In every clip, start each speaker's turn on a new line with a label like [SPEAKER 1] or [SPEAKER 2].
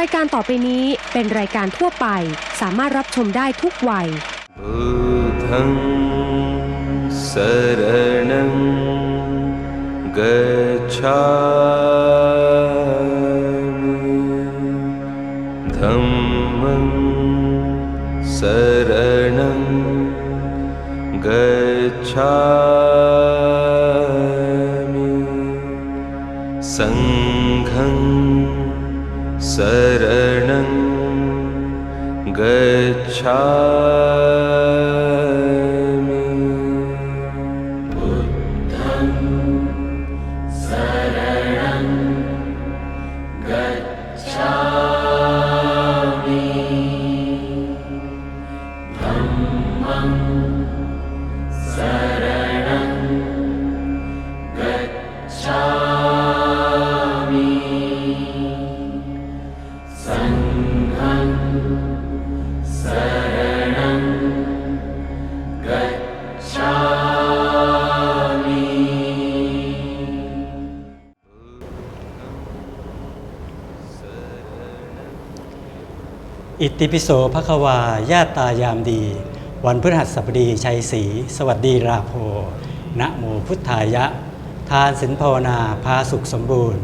[SPEAKER 1] รายการต่อไปนี้เป็นรายการทั่วไป สามารถรับชมได้ทุกวัย
[SPEAKER 2] बुद्धं शरणं गच्छामि धम्मं शरणं गच्छामि शरणं
[SPEAKER 3] गच्छा ติปิโสภควาญาตายามดี วันพฤหัสบดีชัยศรีสวัสดีราโพนะโมพุทธายะ ทานสินภาวนาพาสุขสมบูรณ์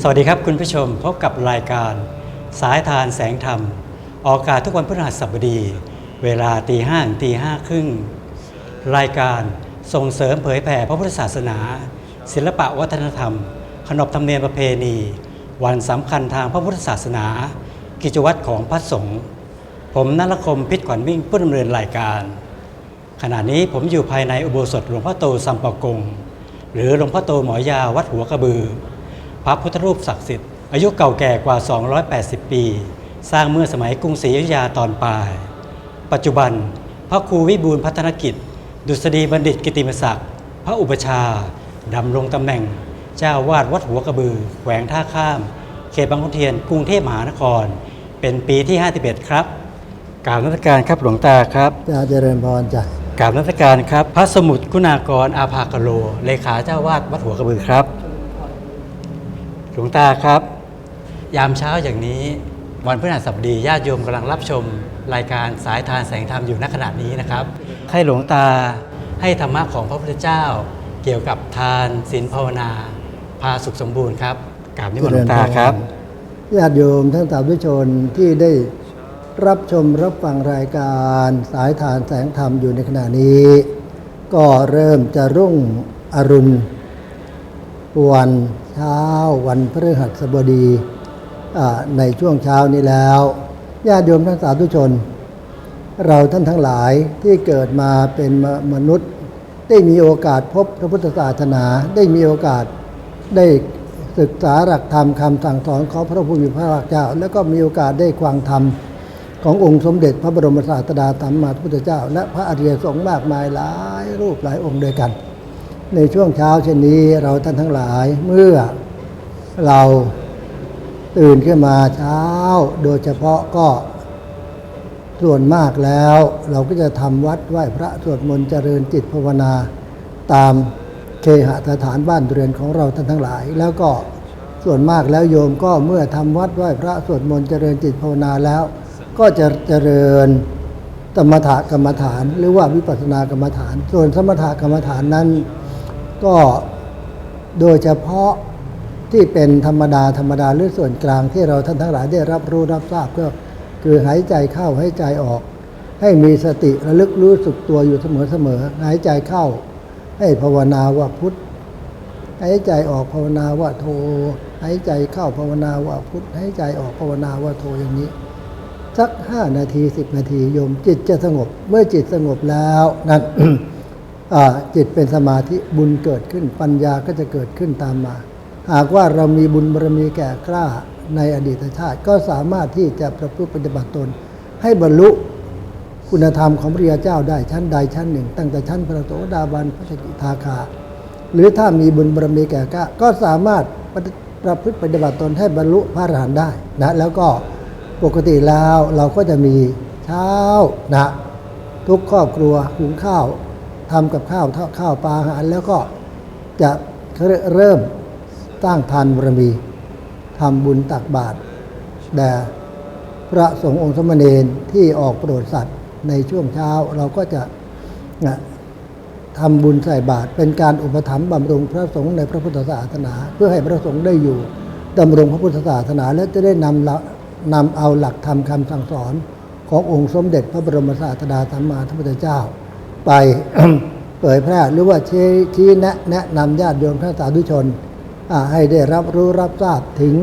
[SPEAKER 3] สวัสดีครับคุณผู้ชมพบกับรายการ สายทานแสงธรรม ออกอากาศทุกวันพฤหัสบดี เวลาตีห้าตีห้าครึ่งรายการส่งเสริมเผยแผ่พระพุทธศาสนา ศิลปะวัฒนธรรม ขนบธรรมเนียมประเพณี วันสำคัญทางพระพุทธศาสนา กิจวัตรของพระสงฆ์ผมนัลคมพิษขวัญวิ่งผู้ดำเนินรายการ ขณะนี้ผมอยู่ภายในอุโบสถหลวงพ่อโตสัมปะกง หรือหลวงพ่อโตหมอยาวัดหัวกระบือ พระพุทธรูปศักดิ์สิทธิ์ อายุเก่าแก่กว่า 280 ปี สร้างเมื่อสมัยกรุงศรีอยุธยาตอนปลาย ปัจจุบัน พระครูวิบูลพัฒนกิจ ดุษฎีบัณฑิตกิติมศักดิ์พระอุปชาดำรงตำแหน่ง เจ้าวาดวัดหัวกระบือแขวงท่าข้าม เขตบางขุนเทียนกรุงเทพมหานคร เป็นปีที่ 51 ครับกราบนักการครับหลวงตาครับ
[SPEAKER 4] จะเจริญพรจ้ะ
[SPEAKER 3] กราบนักการครับ พระสมุทรคุณากรอาภากโล เลขาเจ้าวาดวัดหัวกระบือครับ หลวงตาครับ ยามเช้าอย่างนี้วันพฤหัสบดีญาติโยมกำลังรับชมรายการสายทานแสงธรรมอยู่ณขณะนี้นะครับให้หลวงตาให้ธรรมะของพระพุทธเจ้า เกี่ยวกับทานศีลภาวนา พาสุขสมบูรณ์ครับกราบนิมนต์หลวงตาครับ
[SPEAKER 4] ญาติโยมทั้งสาธุชนที่ได้รับชมรับฟังรายการสายทานแสงธรรมอยู่ในขณะนี้ ก็เริ่มจะรุ่งอรุณวันเช้าวันพฤหัสบดีในช่วงเช้านี้แล้วญาติโยมทั้งสาธุชน เราท่านทั้งหลายที่เกิดมาเป็นมนุษย์ ได้มีโอกาสพบพระพุทธศาสนา ได้มีโอกาสได้ ศึกษาหลักธรรมคำสั่งสอนของพระผู้มีพระภาคเจ้า แล้วก็มีโอกาสได้ฟังธรรมขององค์สมเด็จพระบรมศาสดาสัมมาสัมพุทธเจ้า และพระอริยสงฆ์มากมายหลายรูปหลายองค์ด้วยกัน ในช่วงเช้าเช่นนี้เราท่านทั้งหลายเมื่อเราตื่นขึ้นมาเช้า โดยเฉพาะก็ส่วนมากแล้ว เราก็จะทำวัดไหว้พระสวดมนต์เจริญจิตภาวนาตาม เคหสถานบ้านเรือนของเราท่านทั้งหลาย แล้วก็ส่วนมากแล้วโยมก็เมื่อทำวัดไหว้พระสวดมนต์เจริญจิตภาวนาแล้ว ก็จะเจริญสมถกรรมฐาน หรือว่าวิปัสสนากรรมฐาน ส่วนสมถกรรมฐานนั้น ก็โดยเฉพาะที่เป็นธรรมดาธรรมดาหรือส่วนกลางที่เราท่านทั้งหลายได้รับรู้รับทราบก็คือหายใจเข้าหายใจออก ให้มีสติระลึกรู้สึกตัวอยู่เสมอเสมอหายใจเข้า ให้ภาวนาว่าพุทธหายใจออกภาวนาว่าโทหายใจเข้าภาวนาว่าพุทธหายใจออกภาวนาว่าโทอย่างนี้ สักห้านาทีสิบนาทีโยม จิตจะสงบ เมื่อจิตสงบแล้วนั้นจิตเป็นสมาธิบุญเกิดขึ้นปัญญาก็จะเกิดขึ้นตามมา หากว่าเรามีบุญบารมีแก่กล้าในอดีตชาติ ก็สามารถที่จะประพฤติปฏิบัติตน ให้บรรลุ คุณธรรมของพระริยเจ้าได้ชั้นใดชั้นหนึ่ง ตั้งแต่ชั้นพระโสดาบันพระสกิทาคา หรือถ้ามีบุญบารมีแก่ก็ก็สามารถประพฤติปฏิบัติตนให้บรรลุพระอรหันต์ได้นะแล้วก็ปกติแล้วเราก็จะมีเช้านะทุกครอบครัวหุงข้าวทำกับข้าวทอดข้าวปลาอาหารแล้วก็จะเริ่มสร้างทานบารมีทำบุญตักบาตรแด่พระสงฆ์องค์สมณเณรที่ออกโปรดสัตว ในช่วงเช้าเราก็จะนะทำบุญใส่บาตรเป็นการอุปถัมภ์บำรุงพระสงฆ์ในพระพุทธศาสนา เพื่อให้พระสงฆ์ได้อยู่ดำรงพระพุทธศาสนา และจะได้นำนำเอาหลักธรรมคำสั่งสอนขององค์สมเด็จพระบรมศาสดาสัมมาสัมพุทธเจ้า ไปเผยแพร่หรือว่าชี้ชี้แนะแนะนำญาติโยมท่านสาธุชน ให้ได้รับรู้รับทราบถึง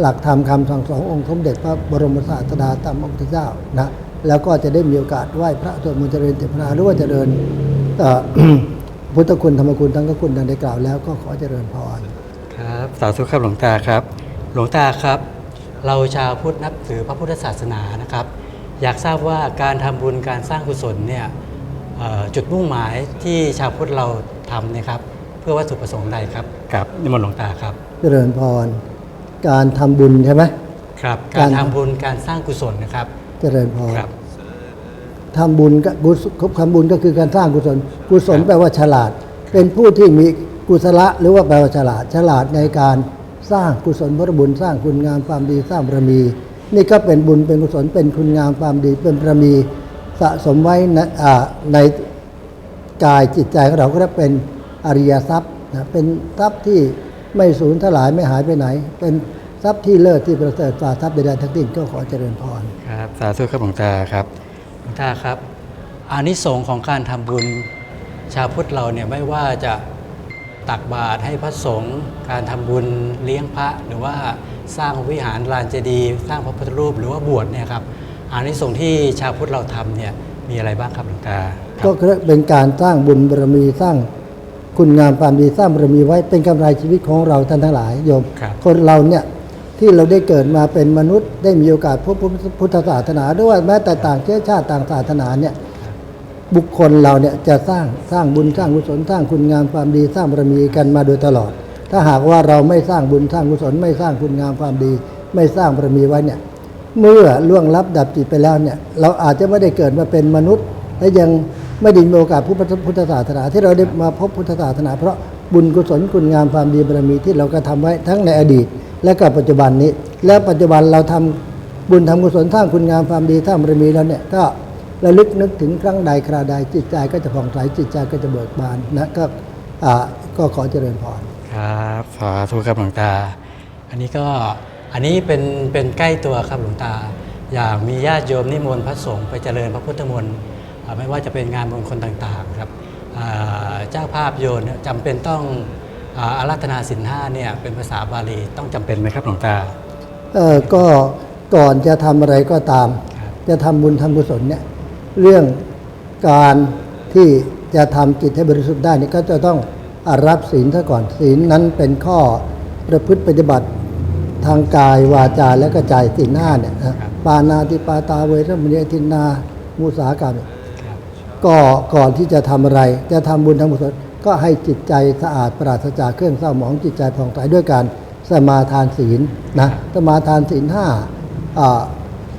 [SPEAKER 4] หลักธรรมคำสั่งสอนองค์สมเด็จพระบรมศาสดาสัมมาสัมพุทธเจ้านะ แล้วก็จะได้มีโอกาสไหว้พระสวดมนต์เจริญเจตนาหรือว่าเจริญเอ่อพุทธคุณธรรมคุณทั้งกคุณดังได้กล่าวแล้วก็ขอเจริญพร
[SPEAKER 3] ครับสาธุครับหลวงตาครับ หลวงตาครับ เราชาวพุทธนับถือพระพุทธศาสนานะครับ อยากทราบว่าการทำบุญการสร้างกุศลเนี่ยเอ่อจุดมุ่งหมายที่ชาวพุทธเราทำเนี่ยครับ เพื่อวัตถุประสงค์ใดครับครับนิมนต์หลวงตาครับ
[SPEAKER 4] เจริญพร การทำบุญใช่ไหม
[SPEAKER 3] ครับ
[SPEAKER 4] กา
[SPEAKER 3] การรทำบุญการสร้างกุศลนะครับ
[SPEAKER 4] เจริญพร
[SPEAKER 3] ครับ
[SPEAKER 4] ทำบุญก็กุศทำบุญก็คือการสร้างกุศล กุศลแปลว่าฉลาด เป็นผู้ที่มีกุศละหรือว่าแปลว่าฉลาด ฉลาดในการสร้างกุศลพระบุญสร้างคุณงามความดีสร้างบารมี นี่ก็เป็นบุญเป็นกุศลเป็นคุณงามความดีเป็นบารมีสะสมไว้ในอ่าในกายจิตใจของเราก็เรียกเป็นอริยทรัพย์นะเป็นทรัพย์ที่ไม่สูญทลายไม่หายไปไหน เป็นทรัพย์ที่เลิศที่ประเสริฐฝ่าทรัพย์ใดๆทั้งสิ้นก็ขอเจริญพร
[SPEAKER 3] ครับสาธุครับหลวงตาครับหลวง ตาครับอานิสงส์ของการทำบุญชาวพุทธเราเนี่ยไม่ว่าจะตักบาตรให้พระสงฆ์การทำบุญเลี้ยงพระ หรือว่าสร้างวิหารลานเจดีย์สร้างพระพุทธรูปหรือว่าบวชเนี่ยครับอานิสงส์ที่ชาวพุทธเราทำเนี่ยมีอะไรบ้างครับหลวงตาครับ
[SPEAKER 4] ก็เป็นการสร้างบุญบารมีสร้างคุณงามความดีสร้างบารมีไว้เป็นกำไรชีวิตของเราท่านทั้งหลายโยม
[SPEAKER 3] ครับ
[SPEAKER 4] คนเราเนี่ย ที่เราได้เกิดมาเป็นมนุษย์ ได้มีโอกาสพบพุทธศาสนาด้วยแม้แต่ต่างเชื้อชาติต่างศาสนาเนี่ยบุคคลเราเนี่ยจะสร้างสร้างบุญสร้างกุศลสร้างคุณงามความดีสร้างบารมีกันมาโดยตลอด ถ้าหากว่าเราไม่สร้างบุญสร้างกุศลไม่สร้างคุณงามความดี ไม่สร้างบารมีไว้เนี่ยเมื่อล่วงลับดับจิตไปแล้วเนี่ยเราอาจจะไม่ได้เกิดมาเป็นมนุษย์ และยังไม่ได้มีโอกาสพบพุทธศาสนา ที่เราได้มาพบพุทธศาสนา เพราะ บุญกุศลคุณงามความดีบารมีที่เราก็ทำไว้ทั้งในอดีต และกับปัจจุบันนี้ และปัจจุบันเราทำบุญทำกุศลสร้างคุณงามความดีสร้างบารมีแล้วเนี่ยก็ระลึกนึกถึงครั้งใดคราใดจิตใจก็จะผ่องใสจิตใจก็จะเบิกบานนะก็อ่าก็ขอเจริญพร
[SPEAKER 3] ครับสาธุครับหลวงตา อันนี้ก็อันนี้เป็นเป็นใกล้ตัวครับหลวงตา อย่างมีญาติโยมนิมนต์พระสงฆ์ไปเจริญพระพุทธมนต์ไม่ว่าจะเป็นงานมงคลต่างๆครับ เจ้าภาพโยนเนี่ยจำเป็นต้องอ่าอารัธนาสินห้าเนี่ยเป็นภาษาบาลีต้องจำเป็นไหมครับหลวงตา
[SPEAKER 4] เออก็ก่อนจะทำอะไรก็ตาม
[SPEAKER 3] ครับ
[SPEAKER 4] จะทำบุญทำกุศลเนี่ยเรื่องการที่จะทำจิตให้บริสุทธิ์ได้นี่ก็จะต้องอารับศีลซะก่อนศีลนั้นเป็นข้อประพฤติปฏิบัติทางกายวาจาและก็ใจศีลหน้าเนี่ยนะปานาติปาตาเวรมณีทินนา มุสากรรม
[SPEAKER 3] ครับ
[SPEAKER 4] ก็ก่อนที่จะทำอะไร จะทำบุญทำกุศลก็ให้จิตใจสะอาดปราศจากเครื่องเศร้าหมองจิตใจผ่องใสด้วยการสมาทานศีลนะสมาทานศีลห้า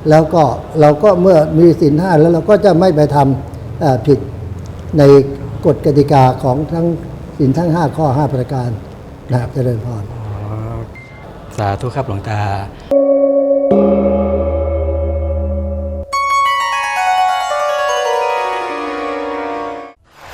[SPEAKER 4] แล้วก็เราก็เมื่อมีศีลห้าแล้วเราก็จะไม่ไปทำผิดในกฎกติกาของทั้งศีลทั้ง 5 ข้อ 5 ประการนะเจริญพร
[SPEAKER 3] สาธุครับหลวงตา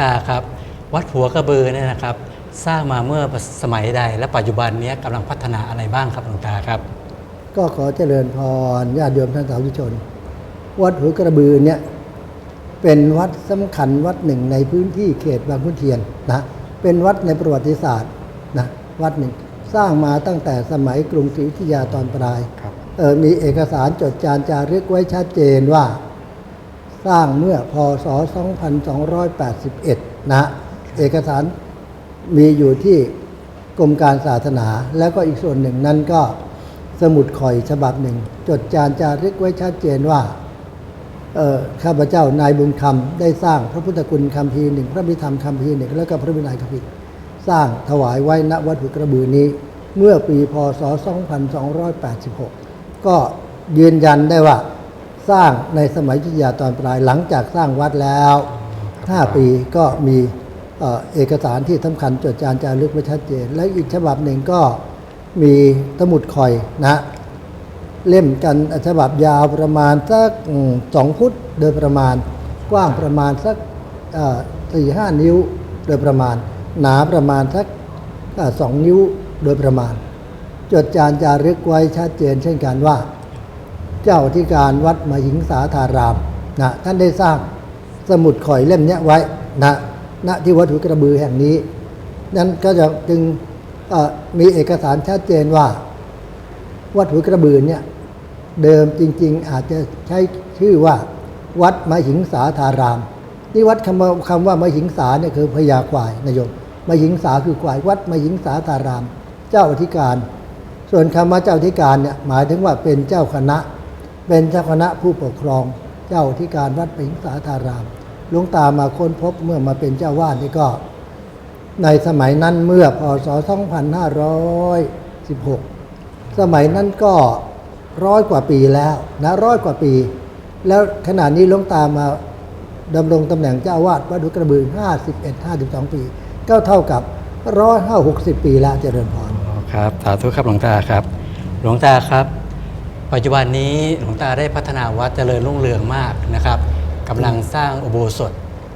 [SPEAKER 3] ตาครับ วัดหัวกระบือเนี่ยนะครับ สร้างมาเมื่อสมัยใด และปัจจุบันเนี้กำลังพัฒนาอะไรบ้างครับหลวงตาครับ
[SPEAKER 4] ก็ขอเจริญพรญาติโยมท่านสาธุชน วัดหัวกระบือเนี่ยเป็นวัดสำคัญวัดหนึ่งในพื้นที่เขตบางขุนเทียนนะเป็นวัดในประวัติศาสตร์นะวัดหนึ่งสร้างมาตั้งแต่สมัยกรุงศรีอยุธยาตอนปลาย
[SPEAKER 3] ครับ
[SPEAKER 4] เออมีเอกสารจดจานจารึกไว้ชัดเจนว่า สร้างเมื่อพศ 2281 นะ เอกสารมีอยู่ที่กรมการศาสนา แล้วก็อีกส่วนหนึ่งนั้นก็สมุดข่อยฉบับหนึ่ง จดจานจารึกไว้ชัดเจนว่าข้าพเจ้านายบุญคำได้สร้างพระพุทธคุณคำพีหนึ่งพระพิธรรมคำพีหนึ่งแล้วก็พระวินัยคำพีสร้างถวายไว้ณวัดหุกระบือนี้ เมื่อปีพศ 2286 ก็ยืนยันได้ว่า สร้างในสมัยจิตยาตอนปลายหลังจากสร้างวัดแล้ว 5 ปีก็มีเอกสารที่สำคัญจดจานจารึกไว้ชัดเจน และอีกฉบับหนึ่งก็มีสมุดคอยนะเล่มกันฉบับยาวประมาณสักสองฟุตโดยประมาณกว้างประมาณสักสี่ห้านิ้วโดยประมาณ หนาประมาณสักสองนิ้วโดยประมาณ จดจานจารึกไว้ชัดเจนเช่นกันว่า เจ้าที่การวัดมหิงสาธารามนะท่านได้สร้างสมุดข่อยเล่มนี้ไว้นะณที่วัดหุกระบือแห่งนี้ นั้นก็จะจึงมีเอกสารชัดเจนว่า วัดหัวกระบือเนี่ยเดิมจริง ๆ อาจจะใช้ชื่อว่า วัดมหิงสาธารามนี่วัดคำว่าคำว่ามหิงสาเนี่ยคือพญาควายนายโยมมหิงสาคือควายวัดมหิงสาธาราม เจ้าอธิการ ส่วนคำว่าเจ้าอธิการเนี่ยหมายถึงว่าเป็นเจ้าคณะ เป็นเจ้าคณะผู้ปกครอง เจ้าอธิการวัดมหิงสาธารามหลวงตามาค้นพบเมื่อมาเป็นเจ้าวาดนี่ก็ ในสมัยนั้นเมื่อพศ 2516 สมัยนั้นก็ร้อยกว่าปีแล้วนะร้อยกว่าปี แล้วขณะนี้หลวงตามาดำรงตำแหน่งเจ้าวาดวัดดุกระบือ 51 52 ปี ก็เท่ากับร้อยห้าหกสิบปีแล้วเจริญพร
[SPEAKER 3] ครับสาธุครับหลวงตาครับ หลวงตาครับ ปัจจุบันนี้หลวงตาได้พัฒนาวัดเจริญรุ่งเรืองมากนะครับกำลังสร้างอุโบสถ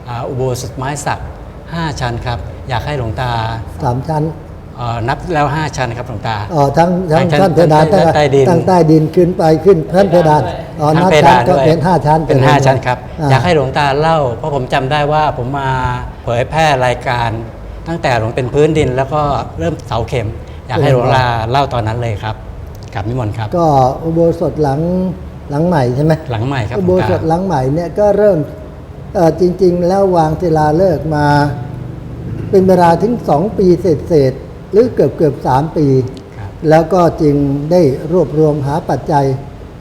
[SPEAKER 3] อ่าอุโบสถไม้สัก 5 ชั้นครับ อยากให้หลวงตา
[SPEAKER 4] สามชั้น
[SPEAKER 3] เอ่อนับแล้ว 5 ชั้นครับหลวงตา
[SPEAKER 4] อ๋อทั้งทั้ง
[SPEAKER 3] ทั้ง
[SPEAKER 4] ชั้นเพดาน
[SPEAKER 3] ทั้งใต้ดิน
[SPEAKER 4] ตั้งใต้ดินขึ้นไปขึ้นชั้นเพดานอ๋อ
[SPEAKER 3] ทั้ง
[SPEAKER 4] นับ
[SPEAKER 3] เพ
[SPEAKER 4] ชั้
[SPEAKER 3] ดานน
[SPEAKER 4] ก็
[SPEAKER 3] ด้วย
[SPEAKER 4] เป็นห้าชั้น
[SPEAKER 3] เป็น 5 ชั้นครับาอยากให้หลวงตาเล่า เพราะผมจำได้ว่าผมมาเผยแพร่รายการ ตั้งแต่หลวงเป็นพื้นดิน แล้วก็เริ่มเสาเข็ม อยากให้หลวงตาเล่าตอนนั้นเลยครับ กับนิมนต์ครับ
[SPEAKER 4] ก็อุโบสถหลังหลังใหม่ใช่ไหม
[SPEAKER 3] หลังใหม่ครับ
[SPEAKER 4] อุ
[SPEAKER 3] หล
[SPEAKER 4] โบ
[SPEAKER 3] วง
[SPEAKER 4] ส
[SPEAKER 3] ตา
[SPEAKER 4] ถหลังใหม่เนี่ยก็เริ่มเอ่อจริง ๆ แล้ววางศิลาฤกษ์มาเป็นเวลาถึงสองปีเศษๆหรือเกือบเกือบสามปี
[SPEAKER 3] ครับ
[SPEAKER 4] แล้วก็จึงได้รวบรวมหาปัจจัย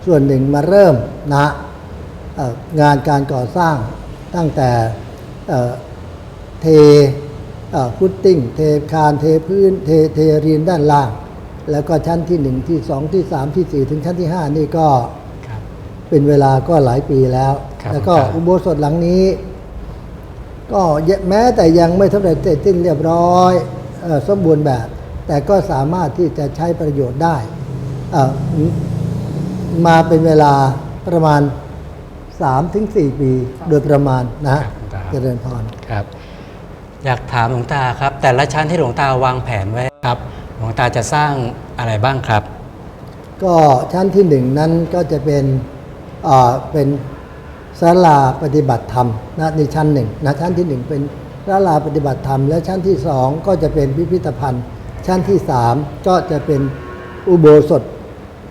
[SPEAKER 4] ส่วนหนึ่งมาเริ่มนะเอ่องานการก่อสร้างตั้งแต่เอ่อเทเอ่อฟุตติ้ง เทคาน เทพื้น เทเทเรียนด้านล่าง แล้วก็ชั้นที่หนึ่งที่สองที่สามที่สี่ถึงชั้นที่ห้านี่ก็
[SPEAKER 3] ครับ
[SPEAKER 4] เป็นเวลาก็หลายปีแล้ว
[SPEAKER 3] ครับ
[SPEAKER 4] แล้วก็
[SPEAKER 3] ครับ
[SPEAKER 4] อุโบสถหลังนี้ ก็แม้แต่ยังไม่สำเร็จเสร็จสิ้นเรียบร้อยเออสมบูรณ์แบบ แต่ก็สามารถที่จะใช้ประโยชน์ได้เอ่อมาเป็นเวลาประมาณ 3-4 ปีโดยประมาณนะฮะ
[SPEAKER 3] ครับ
[SPEAKER 4] เจริญพร
[SPEAKER 3] ครับ อยากถามหลวงตาครับ แต่ละชั้นที่หลวงตาวางแผนไว้ครับ หลวงตาจะสร้างอะไรบ้างครับ
[SPEAKER 4] ก็ชั้นที่หนึ่งนั้นก็จะเป็นเอ่อเป็นศาลาปฏิบัติธรรมนะในชั้นหนึ่งนะชั้นที่หนึ่งเป็นศาลาปฏิบัติธรรม และชั้นที่สองก็จะเป็นพิพิธภัณฑ์ ชั้นที่สามก็จะเป็นอุโบสถ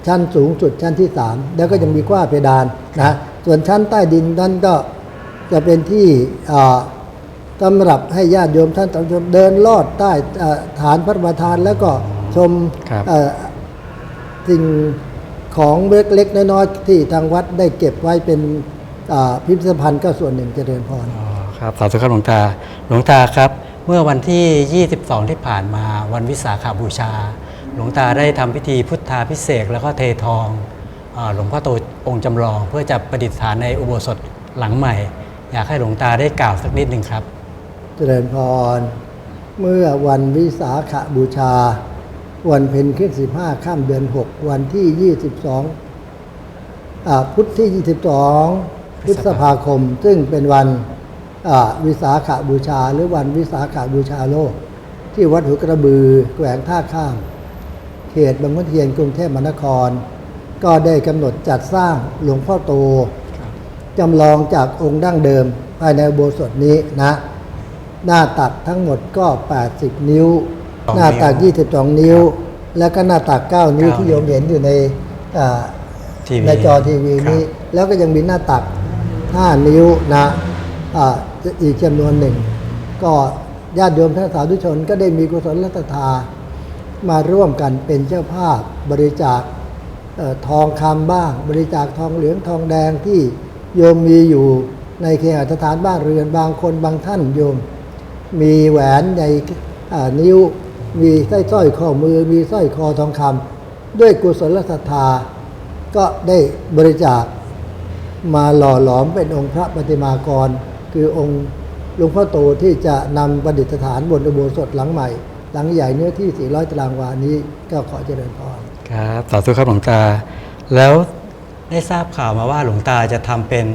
[SPEAKER 4] ชั้นสูงสุดชั้นที่สามแล้วก็จะมีกว้าเพดานนะส่วนชั้นใต้ดินนั้นก็จะเป็นที่ เอ่อสำหรับให้ญาติโยมท่านสาธุชนเดินลอดใต้เอ่อฐานพระประธานแล้วก็ชม
[SPEAKER 3] ครับ
[SPEAKER 4] เอ่อสิ่งของเล็กๆน้อยๆที่ทางวัดได้เก็บไว้เป็นอ่าพิพิธภัณฑ์ก็ส่วนหนึ่งเจริญพร
[SPEAKER 3] อ๋อครับสาธุครับหลวงตาหลวงตาครับ เมื่อวันที่ 22 ที่ผ่านมาวันวิสาขาบูชา หลวงตาได้ทำพิธีพุทธาพิเศษกแล้วก็เททองเออหลวงพ่อโตองค์จำลอง เพื่อจะประดิษฐานในอุโบสถหลังใหม่ อยากให้หลวงตาได้กล่าวสักนิดหนึ่งครับ
[SPEAKER 4] เจริญพร เมื่อวันวิสาขบูชา วันเพ็ญขึ้น15ข้ามเดือน6วันที่22อ่าพุธที่22พฤษภาคม ซึ่งเป็นวันอ่าวิสาขบูชา หรือวันวิสาขบูชาโลก ที่วัดหัวกระบือแขวงท่าข้าม เขตบางขุนเทียนกรุงเทพมหานคร ก็ได้กำหนดจัดสร้างหลวงพ่อโตจำลองจากองค์ดั้งเดิมภายในอุโบสถนี้นะ หน้าตักทั้งหมดก็ 80 นิ้ว
[SPEAKER 3] สอง
[SPEAKER 4] หน้าตัก
[SPEAKER 3] นิ้ว
[SPEAKER 4] 22 นิ้ว แล้วก็หน้าตัก 9 นิ้ว
[SPEAKER 3] เก้า
[SPEAKER 4] ที่โยมเห็นอยู่ในอ่า
[SPEAKER 3] ทีวี
[SPEAKER 4] ในจอทีวีนี้
[SPEAKER 3] ครับ
[SPEAKER 4] แล้วก็ยังมีหน้าตัก 5 นิ้วนะอ่าอีกจำนวนหนึ่ง ก็ญาติโยมท่านสาธุชนก็ได้มีกุศลรัตถามาร่วมกันเป็นเจ้าภาพบริจาคเอ่อทองคำบ้าง บริจาคทองเหลืองทองแดงที่โยมมีอยู่ในเคหสถานบ้านเรือนบางคนบางท่านโยม มีแหวนในนิ้ว มีสร้อยข้อมือ มีสร้อยคอทองคำด้วยกุศลศรัทธา ก็ได้บริจาคมาหล่อหลอมเป็นองค์พระปฏิมากร คือองค์หลวงพ่อโตที่จะนำประดิษฐานบนอุโบสถหลังใหม่ หลังใหญ่เนื้อที่ 400 ตารางวานี้ก็ขอเจริญพร
[SPEAKER 3] ครับสาธุครับหลวงตา แล้วได้ทราบข่าวมาว่าหลวงตาจะทำเป็น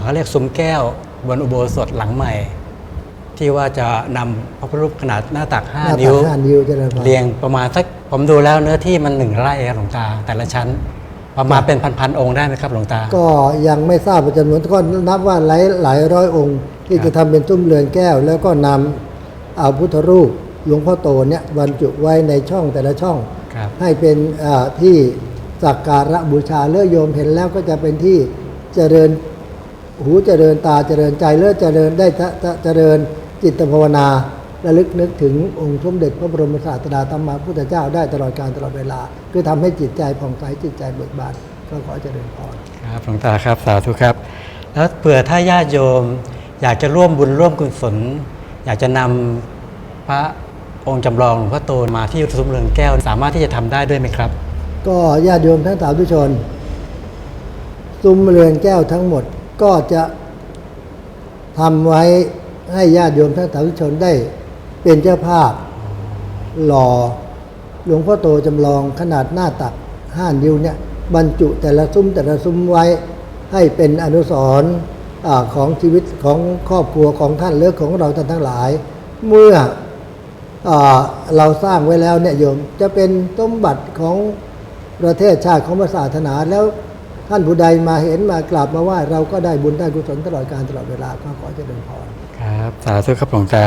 [SPEAKER 3] เขาเรียกซุ้มแก้วบนอุโบสถหลังใหม่ ที่ว่าจะนำพระพุทธรูปขนาดหน้าตัก
[SPEAKER 4] หน้า
[SPEAKER 3] 5
[SPEAKER 4] ตั
[SPEAKER 3] นิ้ว
[SPEAKER 4] กห้านิ้วเจริญพร
[SPEAKER 3] เรียงประมาณสักผมดูแล้วเนื้อที่มันหนึ่งไร่ครับหลวงตา แต่ละชั้น ประมาณเป็นพันๆองค์ได้ไหมครับหลวงตา
[SPEAKER 4] ก็ยังไม่ทราบจำนวนก็นับว่าหลายหลายร้อยองค์ที่
[SPEAKER 3] ครับ
[SPEAKER 4] จะทำเป็นซุ้มเรือนแก้ว แล้วก็นำเอาพุทธรูปหลวงพ่อโตเนี่ยบรรจุไว้ในช่องแต่ละช่อง
[SPEAKER 3] ครับ
[SPEAKER 4] ให้เป็นอ่าที่สักการะบูชาเลือโยมเห็นแล้วก็จะเป็นที่เจริญหูเจริญตาเจริญใจเลือเจริญได้ทะทะเจริญ จิตภาวนาระลึกนึกถึงองค์สมเด็จพระบรมศาสดาธรรมพุทธเจ้าได้ตลอดการตลอดเวลา คือทำให้จิตใจผ่องใสจิตใจเบิกบานก็ขอเจริญพร
[SPEAKER 3] ครับหลวงตาครับสาธุครับ แล้วเผื่อถ้าญาติโยม อยากจะร่วมบุญร่วมกุศลอยากจะนำพระองค์จำลองหลวงพ่อโตมาที่ซุ้มเรือนแก้ว สามารถที่จะทำได้ด้วยไหมครับ
[SPEAKER 4] ก็ญาติโยมทั้งสาธุชน ซุ้มเรือนแก้วทั้งหมดก็จะทำไว้ ให้ญาติโยมทั้งสาธุชนได้เป็นเจ้าภาพหล่อหลวงพ่อโตจำลองขนาดหน้าตักห้านิ้วเนี่ยบรรจุแต่ละซุ้มแต่ละซุ้มไว้ให้เป็นอนุสรณ์ของชีวิตของครอบครัวของท่านหรือของเราท่านทั้งหลาย เมื่ออเราสร้างไว้แล้วเนี่ยโยมจะเป็นสมบัติของประเทศชาติของศาสนาแล้วท่านผู้ใดมาเห็นมากราบมาไหว้เราก็ได้บุญได้กุศลตลอดการตลอดเวลาก็ขอเจริญพร
[SPEAKER 3] ครับ สาธุครับหลวงตา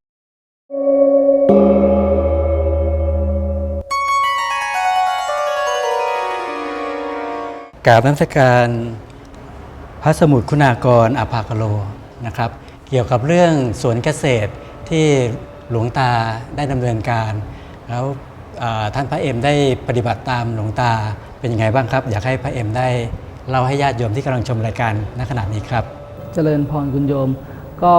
[SPEAKER 3] กราบน้ำสการพระสมุทรคุณากรอภากโลนะครับ เกี่ยวกับเรื่องสวนเกษตรที่หลวงตาได้ดำเนินการ แล้วท่านพระเอ็มได้ปฏิบัติตามหลวงตาเป็นยังไงบ้างครับ อยากให้พระเอ็มได้เล่าให้ญาติโยมที่กำลังชมรายการณขณะนี้ครับ
[SPEAKER 5] เจริญพรคุณโยม ก็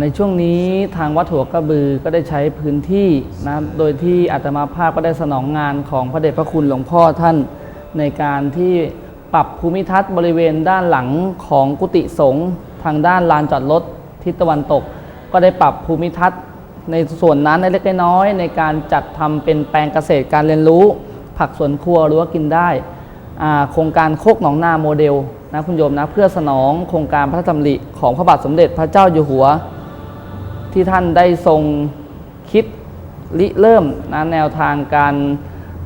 [SPEAKER 5] ในช่วงนี้ทางวัดหัวกระบือก็ได้ใช้พื้นที่นะโดยที่อาตมาภาพก็ได้สนองงานของพระเดชพระคุณหลวงพ่อท่าน ในการที่ปรับภูมิทัศน์บริเวณด้านหลังของกุฏิสงฆ์ทางด้านลานจอดรถทิศตะวันตก ก็ได้ปรับภูมิทัศน์ในส่วนนั้นในเล็กน้อยในการจัดทำเป็นแปลงเกษตรการเรียนรู้ ผักสวนครัวหรือว่ากินได้โครงการโคกหนองนาโมเดลนะคุณโยมนะเพื่อสนองโครงการพระราชดำริของพระบาทสมเด็จพระเจ้าอยู่หัว ที่ท่านได้ทรงคิดริเริ่มนะแนวทางการ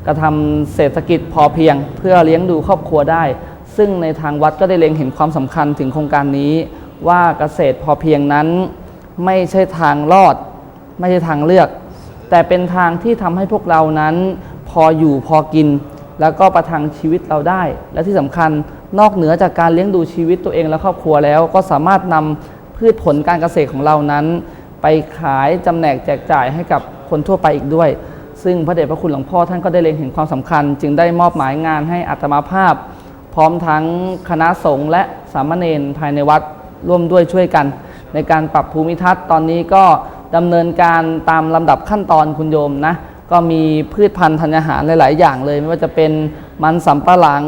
[SPEAKER 5] กระทำเศรษฐกิจพอเพียง เพื่อเลี้ยงดูครอบครัวได้ ซึ่งในทางวัดก็ได้เล็งเห็นความสำคัญถึงโครงการนี้ ว่าเกษตรพอเพียงนั้นไม่ใช่ทางรอด ไม่ใช่ทางเลือก แต่เป็นทางที่ทำให้พวกเรานั้น พออยู่พอกิน แล้วก็ประทังชีวิตเราได้ และที่สำคัญนอกเหนือจากการเลี้ยงดูชีวิตตัวเองและครอบครัวแล้ว ก็สามารถนำพืชผลการเกษตรของเรานั้น ไปขายจำแนกแจกจ่ายให้กับคนทั่วไปอีกด้วย ซึ่งพระเดชพระคุณหลวงพ่อท่านก็ได้เล็งเห็นความสำคัญ จึงได้มอบหมายงานให้อัตมาภาพ พร้อมทั้งคณะสงฆ์และสามเณรภายในวัดร่วมด้วยช่วยกัน ในการปรับภูมิทัศน์ตอนนี้ก็ดำเนินการตามลำดับขั้นตอนคุณโยมนะก็มีพืชพันธุ์ธัญญาหารหลาย ๆ อย่างเลย ไม่ว่าจะเป็นมันสำปะหลัง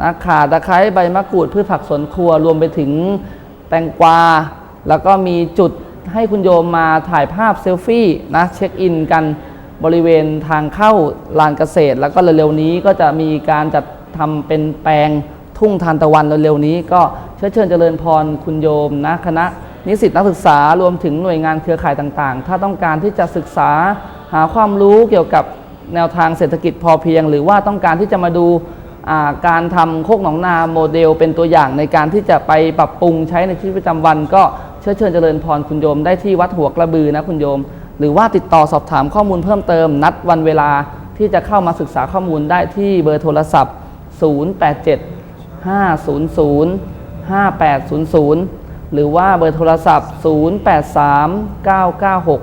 [SPEAKER 5] นะข่าตะไคร้ใบมะกรูดพืชผักสวนครัวรวมไปถึงแตงกวา แล้วก็มีจุดให้คุณโยมมาถ่ายภาพเซลฟี่นะเช็คอินกัน บริเวณทางเข้าลานเกษตร แล้วก็เร็วๆนี้ก็จะมีการจัดทำเป็นแปลงทุ่งทานตะวันเร็วๆนี้ ก็เชื้อเชิญเจริญพรคุณโยมนะคณะนิสิตนักศึกษารวมถึงหน่วยงานเครือข่ายต่างๆ ถ้าต้องการที่จะศึกษาหาความรู้เกี่ยวกับแนวทางเศรษฐกิจพอเพียง หรือว่าต้องการที่จะมาดูาการทำโคกหนองนาโมเดลเป็นตัวอย่างในการที่จะไปปรับปรุงใช้ในชีวิตประจำวัน ก็เชื้อเชิญเจริญพรคุณโยมได้ที่วัดหัวกระบือนะคุณโยม หรือว่าติดต่อสอบถามข้อมูลเพิ่มเติม นัดวันเวลาที่จะเข้ามาศึกษาข้อมูลได้ที่เบอร์โทรศัพท์ 087 500 5800 หรือว่าเบอร์โทรศัพท์ 083 996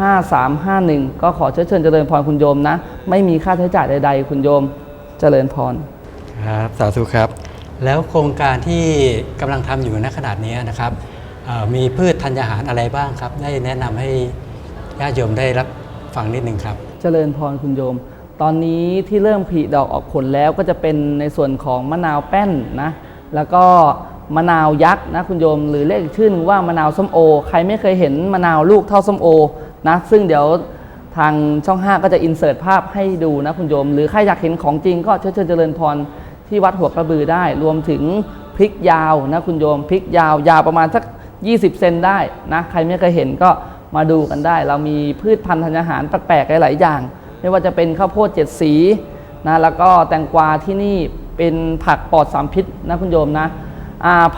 [SPEAKER 5] 5351 ก็ขอเชิญเชิญเจริญพรคุณโยมนะ ไม่มีค่าใช้จ่ายใด ๆ คุณโยมเจริญพร
[SPEAKER 3] ครับสาธุครับ แล้วโครงการที่กำลังทำอยู่ณขนาดนี้นะครับมีพืชธัญญาหารอะไรบ้างครับ ได้แนะนำให้ ญาติโยมได้รับฟังนิดนึงครับ
[SPEAKER 5] เจริญพรคุณโยม ตอนนี้ที่เริ่มผลิดอกออกผลแล้วก็จะเป็นในส่วนของมะนาวแป้นนะ แล้วก็มะนาวยักษ์นะคุณโยม หรือเรียกอีกชื่อหนึงว่ามะนาวส้มโอ ใครไม่เคยเห็นมะนาวลูกเท่าส้มโอนะซึ่งเดี๋ยวทางช่อง 5 ก็จะอินเสิร์ตภาพให้ดูนะคุณโยม หรือใครอยากเห็นของจริงก็เชิญเชิญเจริญพรที่วัดหัวกระบือได้ รวมถึงพริกยาวนะคุณโยมพริกยาวยาวประมาณสัก 20 เซนได้นะใครไม่เคยเห็นก็ มาดูกันได้ เรามีพืชพันธุ์ธัญญาหารแปลกๆหลายๆอย่าง ไม่ว่าจะเป็นข้าวโพดเจ็ดสีนะแล้วก็แตงกวาที่นี่เป็นผักปลอดสารพิษนะคุณโยมนะ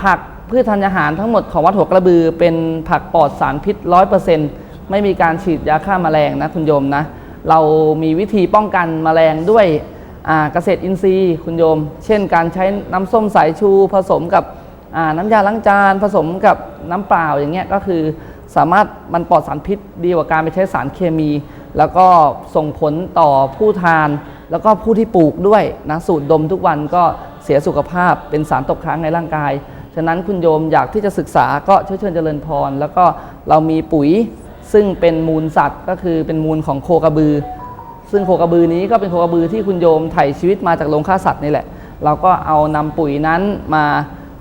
[SPEAKER 5] ผักพืชธัญญาหารทั้งหมดของวัดหัวกระบือ เป็นผักปลอดสารพิษร้อยเปอร์เซ็นต์ไม่มีการฉีดยาฆ่าแมลงนะคุณโยมนะเรามีวิธีป้องกันแมลงด้วยเกษตรอินทรีย์คุณโยม เช่น การใช้น้ำส้มสายชูผสมกับน้ำยาล้างจานผสมกับน้ำเปล่าอย่างเงี้ยก็คือ สามารถมันปลอดสารพิษดีกว่าการไปใช้สารเคมี แล้วก็ส่งผลต่อผู้ทาน แล้วก็ผู้ที่ปลูกด้วยนะสูตรดมทุกวันก็เสียสุขภาพเป็นสารตกค้างในร่างกาย ฉะนั้นคุณโยมอยากที่จะศึกษาก็เชิญเชิญเจริญพร แล้วก็เรามีปุ๋ยซึ่งเป็นมูลสัตว์ก็คือเป็นมูลของโคกระบือ ซึ่งโคกระบือนี้ก็เป็นโคกระบือที่คุณโยมไถ่ชีวิตมาจากโรงฆ่าสัตว์นี่แหละ เราก็เอานำปุ๋ยนั้นมา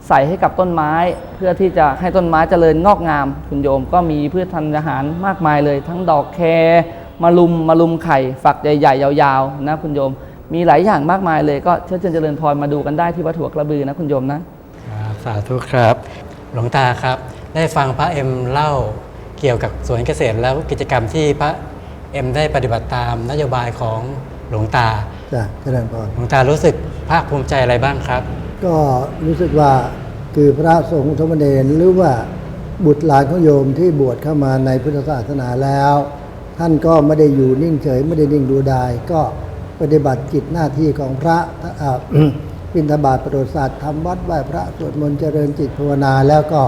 [SPEAKER 5] ใส่ให้กับต้นไม้ เพื่อที่จะให้ต้นไม้เจริญงอกงาม คุณโยมก็มีพืชธัญญาหารมากมายเลย ทั้งดอกแครมะลุมมะลุมไข่ ฝักใหญ่ๆ ยาวๆ นะคุณโยม มีหลายอย่างมากมายเลยก็เชิญเชิญเจริญพรมาดูกันได้ที่วัดหัวกระบือนะคุณโยมนะ
[SPEAKER 3] ครับสาธุครับ หลวงตาครับ ได้ฟังพระเอ็มเล่าเกี่ยวกับสวนเกษตรแล้วกิจกรรมที่พระเอ็มได้ปฏิบัติตามนโยบายของหลวงตา
[SPEAKER 4] จ้ะเจริญพร
[SPEAKER 3] หลวงตารู้สึกภาคภูมิใจอะไรบ้างครับ
[SPEAKER 4] ก็รู้สึกว่าคือพระสงฆ์สมณเณรหรือว่าบุตรหลานของโยมที่บวชเข้ามาในพุทธศาสนาแล้ว ท่านก็ไม่ได้อยู่นิ่งเฉย ไม่ได้นิ่งดูดาย ก็ปฏิบัติกิจหน้าที่ของพระบิณฑบาตประโดษศาสตร์ทำวัดไหว้พระสวดมนต์เจริญจิตภาวนาแล้วก็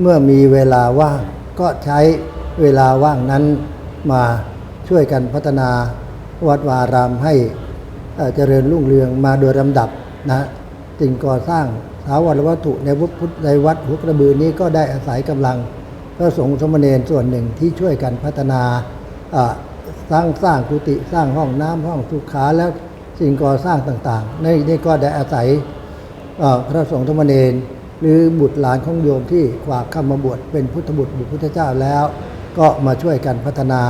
[SPEAKER 4] เมื่อมีเวลาว่าง ก็ใช้เวลาว่างนั้นมาช่วยกันพัฒนาวัดวารามให้เจริญรุ่งเรืองมาโดยลำดับนะ สิ่งก่อสร้างถาวรวัตถุในวัดพุทธในวัดหัวกระบือนี้ก็ได้อาศัยกำลัง พระสงฆ์สมณเณรส่วนหนึ่งที่ช่วยกันพัฒนาสร้างสร้างกุฏิสร้างห้องน้ำห้องสุขาแล้วสิ่งก่อสร้างต่างๆในนี่ก็ได้อาศัยพระสงฆ์สมณเณรหรือบุตรหลานของโยมที่ฝากเข้ามาบวชเป็นพุทธบุตรบุตรพุทธเจ้าแล้ว ก็มาช่วยกันพัฒนา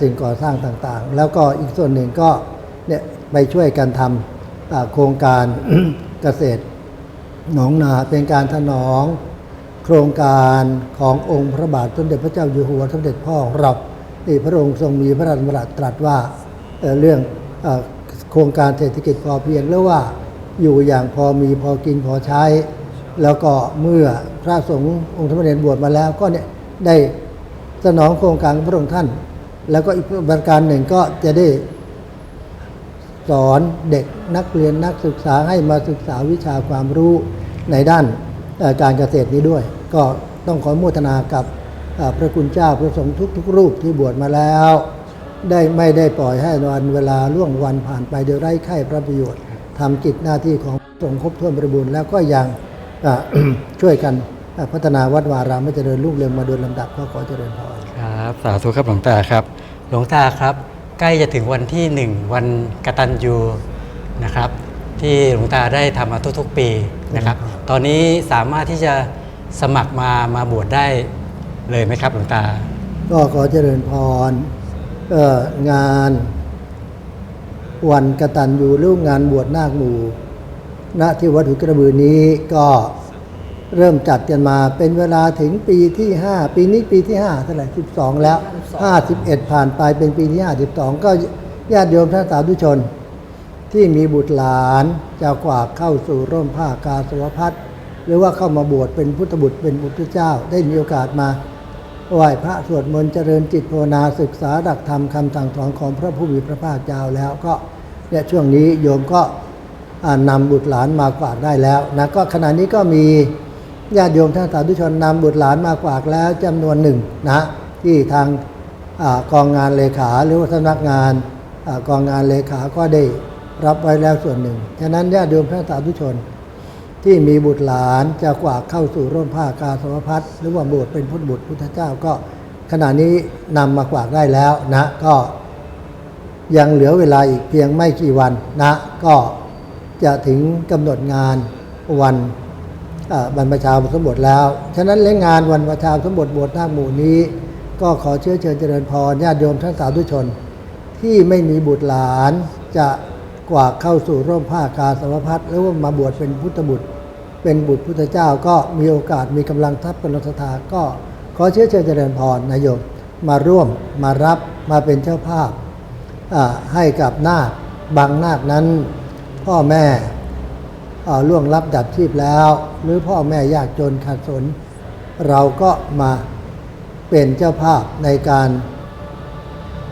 [SPEAKER 4] สิ่งก่อสร้างต่างๆ แล้วก็อีกส่วนหนึ่งก็เนี่ยไปช่วยกันทำอ่า โครงการเกษตรหนองนาเป็นการถนองโครงการขององค์พระบาทสมเด็จพระเจ้าอยู่หัวสมเด็จพ่อของเราที่พระองค์ทรงมีพระราชดำรัสตรัสว่าเเรื่องอโครงการเศรษฐกิจพอเพียงแล้วว่าอยู่อย่างพอมีพอกินพอใช้ แล้วก็เมื่อพระสงฆ์องค์สมเด็จบวชมาแล้วก็เนี่ยได้สนองโครงการพระองค์ท่าน แล้วก็อีกประการหนึ่งก็จะได้ สอนเด็กนักเรียนนักศึกษาให้มาศึกษาวิชาความรู้ในด้านเอ่อการเกษตรนี้ด้วย ก็ต้องขออนุโมทนากับเอ่อพระคุณเจ้าพระสงฆ์ทุกๆ รูปที่บวชมาแล้ว ได้ไม่ได้ปล่อยให้วันเวลาล่วงวันผ่านไปโดยไร้ไข้พระประโยชน์ทำกิจหน้าที่ของสงฆ์ครบถ้วนบริบูรณ์แล้วก็ยังอ่าช่วยกันอ่าพัฒนาวัดวารามให้เจริญรุ่งเรืองมาโดยลำดับก็ขอเจริญพร
[SPEAKER 3] ครับ สาธุครับหลวงตาครับหลวงตาครับ ใกล้จะถึงวันที่หนึ่งวันกตัญญูนะครับ ที่หลวงตาได้ทำมาทุกๆปีนะครับ ตอนนี้สามารถที่จะสมัครมามาบวชได้เลยไหมครับหลวงตา
[SPEAKER 4] ก็ขอเจริญพรเอ่องานวันกตัญญูหรืองานบวชนาคหมู่ณที่วัดหุกระบือนี้ก็ เริ่มจัดกันมาเป็นเวลาถึงปีที่ 5 ปีนี้ปีที่5เท่าไหร่12 แล้ว 51 ผ่านไปเป็นปีที่ 52 ก็ญาติโยมท่านสาธุชน ที่มีบุตรหลานจะกว่าเข้าสู่ร่มผ้ากาสาวพัดหรือว่าเข้ามาบวชเป็นพุทธบุตรเป็นพุทธเจ้า ได้มีโอกาสมาไหว้พระสวดมนต์เจริญจิตภาวนาศึกษาหลักธรรมคำสั่งสอนของพระผู้มีพระภาคเจ้าแล้วก็เนี่ยช่วงนี้โยมก็อ่านำบุตรหลานมากวาดได้แล้วนะก็ขณะนี้ก็มี ญาติโยมท่านสาธุชนนำบุตรหลานมากวาดแล้วจำนวนหนึ่งนะที่ทางอกองงานเลขาหรือว่าสำนักงานอกองงานเลขาก็ได้รับไว้แล้วส่วนหนึ่ง ฉะนั้นญาติโยมพระสาธุชน ที่มีบุตรหลานจะกว่าเข้าสู่ร่มผ้ากาสาวพัดหรือว่าบวชเป็นพุทธบุตรพุทธเจ้าก็ขณะนี้นำมากวาดได้แล้วนะก็ยังเหลือเวลาอีกเพียงไม่กี่วันนะ ก็จะถึงกำหนดงานวัน บรรพชาอุปสมบทแล้ว ฉะนั้นเล่งานวันบรรพชาสมบทบวชหน้าหมู่นี้ ก็ขอเชื้อเชิญเจริญพรญาติโยมทั้งสาธุชน ที่ไม่มีบุตรหลานจะกว่าเข้าสู่ร่มผ้ากาสาวพัดหรือว่ามาบวชเป็นพุทธบุตร เป็นบุตรพุทธเจ้าก็มีโอกาสมีกำลังทัพกำลังศรัทธาก็ขอเชื้อเชิญเจริญพรนายโยมมาร่วมมารับมาเป็นเจ้าภาพให้กับนาคบางนาคนั้น พ่อแม่ ล่วงลับดับชีพแล้ว หรือพ่อแม่ยากจนขัดสน เราก็มาเป็นเจ้าภาพในการ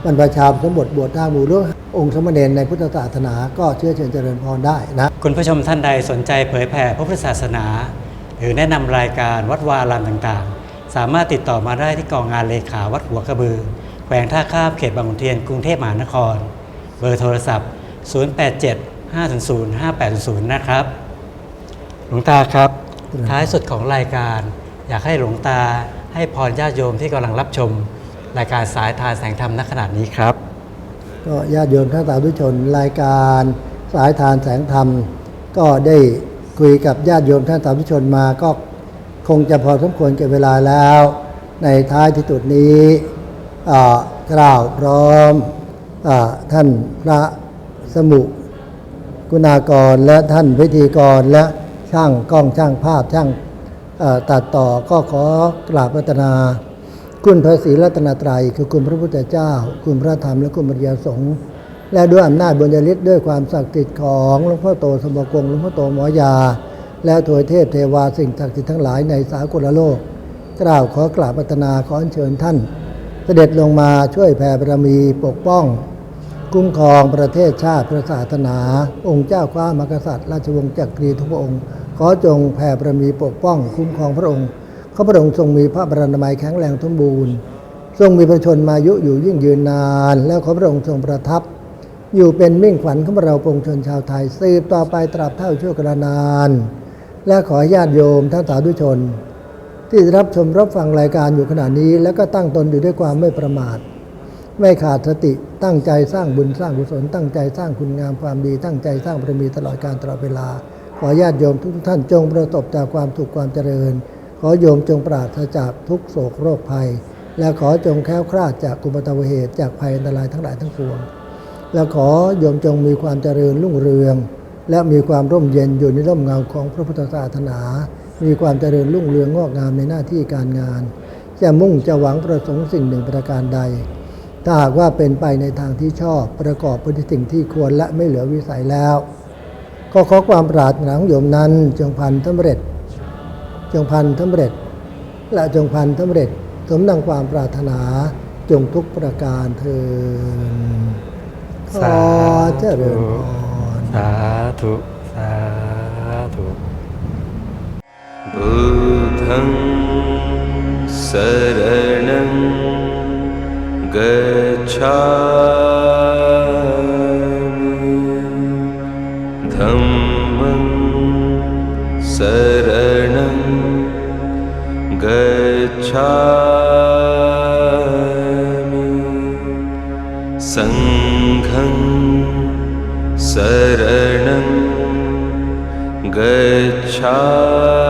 [SPEAKER 4] บรรพชาสมบทบวชหน้าหมู่หรือองค์สมณเณรในพุทธศาสนาก็เชื่อเชิญเจริญพรได้นะ
[SPEAKER 3] คุณผู้ชมท่านใดสนใจเผยแผ่พระพุทธศาสนา หรือแนะนำรายการวัดวาอารามต่างๆ สามารถติดต่อมาได้ที่กองงานเลขาวัดหัวกระบือ แขวงท่าข้ามเขตบางขุนเทียนกรุงเทพมหานคร เบอร์โทรศัพท์ 087 500 5800 นะครับ หลวงตาครับ ท้ายสุดของรายการ อยากให้หลวงตาให้พรญาติโยมที่กำลังรับชม รายการสายทานแสงธรรมณขณะนี้ครับ
[SPEAKER 4] ก็ญาติโยมท่านสาธุชนรายการสายทานแสงธรรม ก็ได้คุยกับญาติโยมท่านสาธุชนมาก็คงจะพอสมควรแก่เวลาแล้ว ในท้ายที่สุดนี้อ่ากล่าวพร้อมอาท่านพระสมุกุณากรและท่านพิธีกรและ ช่างกล้องช่างภาพช่างตัดต่อก็ขอกราบพัฒนา คุณพระศรีรัตนตรัย คือคุณพระพุทธเจ้า คุณพระธรรมและคุณพระยาสงฆ์และด้วยอำนาจบุญญาฤทธิ์ด้วยความศักดิ์สิทธิ์ของหลวงพ่อโตสมบกงหลวงพ่อโตหมอยา และถวยเทพเทวาสิ่งศักดิ์สิทธิ์ทั้งหลายในสากลโลก กล่าวขอกราบพัฒนาขออัญเชิญท่าน เสด็จลงมาช่วยแผ่บารมีปกป้อง คุ้มครองประเทศชาติพระศาสนา องค์เจ้าข้ามากษัตริย์ ราชวงศ์จักรีทุกพระองค์ ขอจงแผ่บารมีปกป้องคุ้มครองพระองค์ข้าพระองค์ทรงมีพระบรรณมัยแข็งแรงสมบูรณ์ ทรงมีพระชนมายุอยู่ยิ่งยืนนาน แล้วขอพระองค์ทรงประทับ อยู่เป็นมิ่งขวัญของเราปวงชนชาวไทยสืบต่อไปตราบเท่าชั่วกระนาน และขอญาติโยมท่านสาธุชน ที่รับชมรับฟังรายการอยู่ขณะนี้ แล้วก็ตั้งตนอยู่ด้วยความไม่ประมาท ไม่ขาดสติตั้งใจสร้างบุญสร้างกุศลตั้งใจสร้างคุณงามความดี ตั้งใจสร้างบารมีตลอดการตลอดเวลา ขอญาติโยมทุกท่านจงประสบจากความสุขความเจริญ ขอโยมจงปราศจากทุกโศกโรคภัย และขอจงแค้วคลาดจากกุปตวเหตุจากภัยอันตรายทั้งหลายทั้งปวง และขอโยมจงมีความเจริญรุ่งเรือง และมีความร่มเย็นอยู่ในร่มเงาของพระพุทธศาสนา มีความเจริญรุ่งเรืองงอกงามในหน้าที่การงาน จะมุ่งจะหวังประสงค์สิ่งหนึ่งประการใดถ้าหากว่าเป็นไปในทางที่ชอบประกอบไปด้วยสิ่งที่ควรและไม่เหลือวิสัยแล้ว ก็ขอความปรารถนาของโยมนั้น จงพันทำเร็จ จงพันทำเร็จ และจงพันทำเร็จสมดังความปรารถนาจงทุกประการเทินขอเจริญพร
[SPEAKER 3] สาธุ สาธุ
[SPEAKER 2] บุธังสรณังกัจฉา गच्छामि सङ्घं शरणं गच्छामि